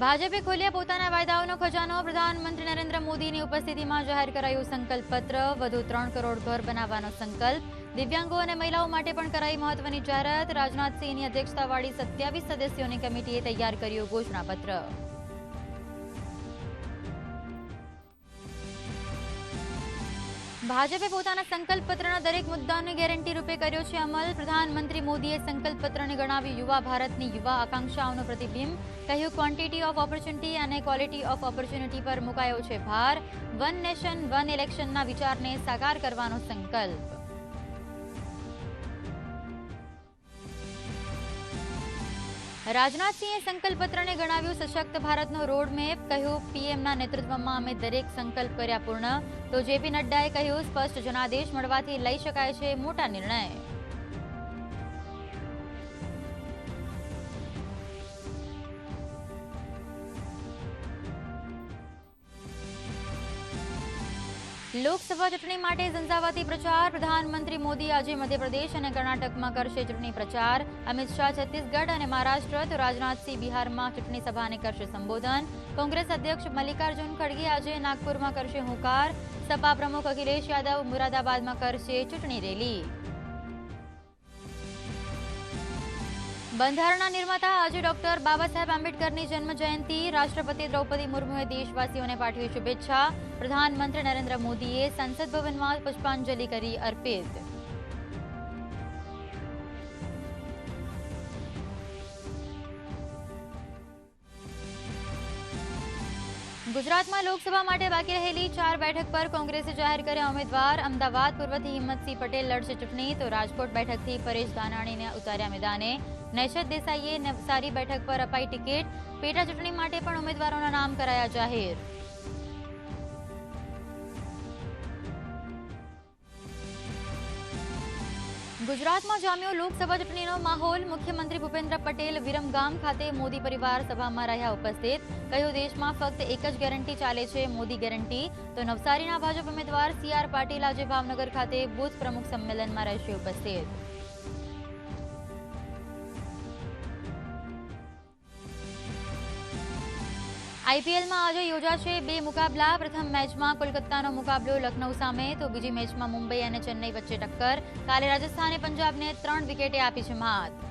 ભાજપે ખોલ્યા પોતાના વાયદાઓનો ખજાનો. પ્રધાનમંત્રી નરેન્દ્ર મોદીની ઉપસ્થિતિમાં જાહેર કરાયું સંકલ્પ પત્ર વધુ ત્રણ કરોડ ઘર બનાવવાનો સંકલ્પ. દિવ્યાંગો અને મહિલાઓ માટે પણ કરાઈ મહત્વની જાહેરાત. રાજનાથસિંહની અધ્યક્ષતાવાળી સત્યાવીસ સદસ્યોની કમિટીએ તૈયાર કર્યું ઘોષણાપત્ર. ભાજપે પોતાના સંકલ્પ પત્રના દરેક મુદ્દાને ગેરંટી રૂપે કર્યો છે અમલ. પ્રધાનમંત્રી મોદીએ સંકલ્પ પત્રને ગણાવ્યું યુવા ભારતની યુવા આકાંક્ષાઓનું પ્રતિબિંબ. કહ્યું ક્વોન્ટિટી ઓફ ઓપોર્ચ્યુનિટી અને ક્વોલિટી ઓફ ઓપોર્ચ્યુનિટી પર મુકાયો છે ભાર. વન નેશન વન ઇલેક્શનના વિચારને સાકાર કરવાનો સંકલ્પ. રાજનાથસિંહે સંકલ્પ પત્રને ગણાવ્યું સશક્ત ભારતનો રોડમેપ કહ્યું પીએમના નેતૃત્વમાં અમે દરેક સંકલ્પ કર્યા પૂર્ણ. તો જેપી નડ્ડાએ કહ્યું, સ્પષ્ટ જનાદેશ મળવાથી લઈ શકાય છે મોટા નિર્ણય. લોકસભા ચૂંટણી માટે ઝંઝાવાતી પ્રચાર. પ્રધાનમંત્રી મોદી આજે મધ્યપ્રદેશ અને કર્ણાટકમાં કરશે ચૂંટણી પ્રચાર. અમિત શાહ છત્તીસગઢ અને મહારાષ્ટ્ર તો રાજનાથસિંહ બિહારમાં ચૂંટણી સભાને કરશે સંબોધન. કોંગ્રેસ અધ્યક્ષ મલ્લિકાર્જુન ખડગે આજે નાગપુરમાં કરશે હુંકાર. સપા પ્રમુખ અખિલેશ યાદવ મુરાદાબાદમાં કરશે ચૂંટણી રેલી. બંધારણના નિર્માતા આજે ડોક્ટર બાબા સાહેબ આંબેડકરની જન્મ જયંતિ. રાષ્ટ્રપતિ દ્રૌપદી મુર્મુએ દેશવાસીઓને પાઠવી શુભેચ્છા. પ્રધાનમંત્રી નરેન્દ્ર મોદીએ સંસદ ભવનમાં પુષ્પાંજલિ કરી અર્પિત. ગુજરાતમાં લોકસભા માટે બાકી રહેલી ચાર બેઠક પર કોંગ્રેસે જાહેર કર્યા ઉમેદવાર. અમદાવાદ, પૂર્વથી હિંમતસિંહ પટેલ લડશે ચૂંટણી, તો રાજકોટ બેઠકથી પરેશ ધાનાણીને ઉતાર્યા મેદાને. નૈશદ દેસાઈએ નવસારી બેઠક પર અપાઈ ટિકિટ. પેટા ચૂંટણી માટે પણ ઉમેદવારોના નામ કરાયા જાહેર. ગુજરાતમાં જામ્યો લોકસભા ચૂંટણીનો માહોલ. મુખ્યમંત્રી ભૂપેન્દ્ર પટેલ વિરમગામ ખાતે મોદી પરિવાર સભામાં રહ્યા ઉપસ્થિત. કહ્યું, દેશમાં ફક્ત એક જ ગેરંટી ચાલે છે, મોદી ગેરંટી. તો નવસારીના ભાજપ ઉમેદવાર સી આર પાટીલ આજે ભાવનગર ખાતે બુથ પ્રમુખ સંમેલનમાં રહેશે ઉપસ્થિત. આઈપીએલમાં આજે યોજાશે બે મુકાબલા. પ્રથમ મેચમાં કોલકાતાનો મુકાબલો લખનૌ સામે, તો બીજી મેચમાં મુંબઈ અને ચેન્નઈ વચ્ચે ટક્કર. કાલે રાજસ્થાને પંજાબને ત્રણ વિકેટે આપી છે માત.